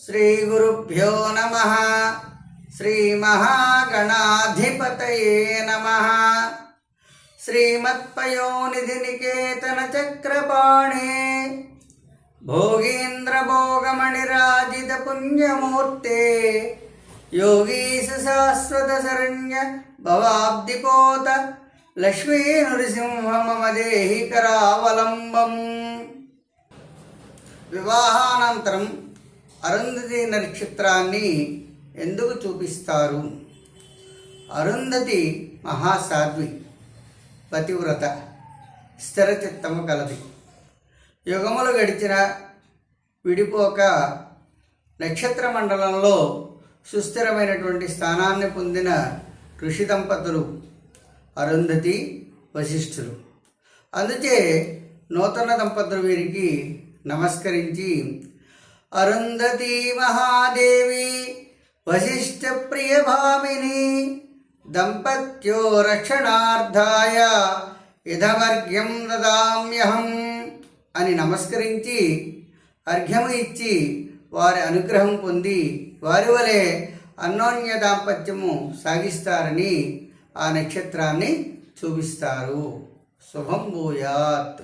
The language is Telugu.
శ్రీగురుభ్యో నమ శ్రీమహాగణాధిపతయే నమ శ్రీమత్పయోనిధినికేతన చక్రపాణే భోగేంద్రభోగమణిరాజిత పుణ్యమూర్తే యోగీశ శాశ్వత శరణ్య భవాబ్దిపోత లక్ష్మీ నృసింహ అరుంధతి నక్షత్రాన్ని ఎందుకు చూపిస్తారు? అరుంధతి మహాసాధ్వి పతివ్రత స్థిరచిత్తము కలది. యుగములు గడిచిన విడిపోక నక్షత్ర మండలంలో సుస్థిరమైనటువంటి స్థానాన్ని పొందిన ఋషి దంపతులు అరుంధతి వశిష్ఠులు. అందుచే నూతన దంపతులు వీరికి నమస్కరించి అరుంధతి మహాదేవి వశిష్ఠ ప్రియ భామిని దంపత్యో రక్షణార్థాయ ఇదమర్ఘ్యం దదామ్యహం అని నమస్కరించి అర్ఘ్యము ఇచ్చి వారి అనుగ్రహం పొంది వారి వలె అన్యోన్య దాంపత్యము సాగిస్తారని ఆ నక్షత్రాన్ని చూపిస్తారు. శుభం భూయాత్.